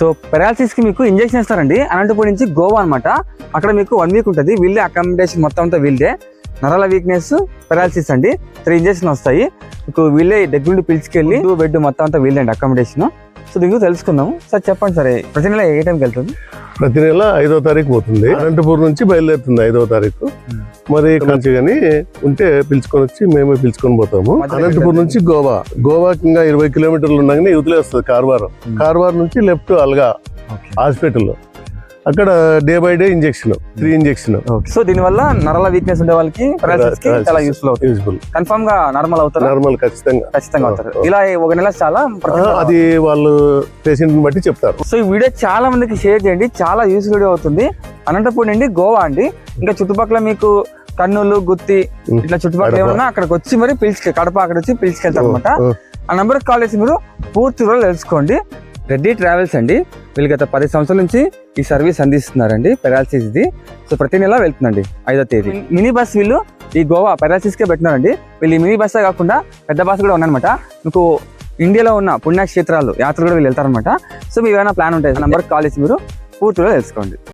So పెరాలసిస్కి మీకు injection ఇస్తారండి అనంతపురం నుంచి గోవా అన్నమాట. అక్కడ మీకు వన్ వీక్ ఉంటుంది. వీళ్ళే అకామిడేషన్ మొత్తం అంతా వీళ్ళే నరాల వీక్నెస్ పెరాలసిస్ అండి. త్రీ ఇంజెక్షన్ వస్తాయి. మీకు వీళ్ళే దగ్గర నుండి పిలుచుకెళ్ళి బెడ్ మొత్తం అంతా వీళ్ళే అండి అకామిడేషన్ సో దీనికి తెలుసుకుందాం సార్ చెప్పండి సార్ ప్రతి నెల ఏ టైంకి వెళ్తుంది? ప్రతి నెల ఐదో తారీఖు పోతుంది. అనంతపురం నుంచి బయలుదేరుతుంది ఐదో తారీఖు. మరి నుంచి కానీ ఉంటే పిలుచుకొని వచ్చి మేమే పిలుచుకొని పోతాము. అనంతపురం నుంచి గోవా. గోవాకి ఇంకా ఇరవై కిలోమీటర్లు ఉండగానే యువతలే వస్తుంది కార్వారం. కార్వారం నుంచి లెఫ్ట్ అల్గా హాస్పిటల్. అక్కడ day by day injection three injection. So దీనివల్ల నరాల వీక్నెస్ ఉండే వాళ్ళకి చాలా యూస్ఫుల్ యూజ్ఫుల్ కన్ఫర్మ్గా నార్మల్ అవుతారు? నార్మల్ ఖచ్చితంగా. ఖచ్చితంగా అవుతారు. ఇలా ఒక నెల చాలా అది వాళ్ళు పేషెంట్ బట్టి చెప్తారు. సో ఈ వీడియో చాలా మందికి షేర్ చేయండి. చాలా యూస్ వీడియో అవుతుంది. అనంతపురం నుండి గోవా అండి. ఇంకా చుట్టుపక్కల మీకు కర్నూలు గుత్తి. ఇట్లా చుట్టుపక్కల. ఏమన్నా అక్కడికి వచ్చి మరి పిలిచి కడప అక్కడ వచ్చి పిలిచుకెళ్తారు అనమాట ఆ, ఆ నెంబర్ కాల్ చేసి మీరు పూర్తి వివరాలు తెలుసుకోండి. రెడ్డి ట్రావెల్స్ అండి. వీళ్ళు గత పది సంవత్సరాల నుంచి ఈ సర్వీస్ అందిస్తున్నారండి పెరాలసిస్ ఇది. సో ప్రతి నెల వెళ్తుందండి ఐదో తేదీ. మినీ బస్ వీళ్ళు ఈ గోవా పెరాలసిస్కే పెట్టినారండి. వీళ్ళు ఈ మినీ బస్సే కాకుండా పెద్ద బస్ కూడా ఉన్నమాట మీకు ఇండియాలో ఉన్న పుణ్యక్షేత్రాలు యాత్రలు కూడా వీళ్ళు వెళ్తారనమాట సో మీ ఏమైనా ప్లాన్ ఉంటాయి నెంబర్ కాల్ చేసి మీరు పూర్తిగా తెలుసుకోండి.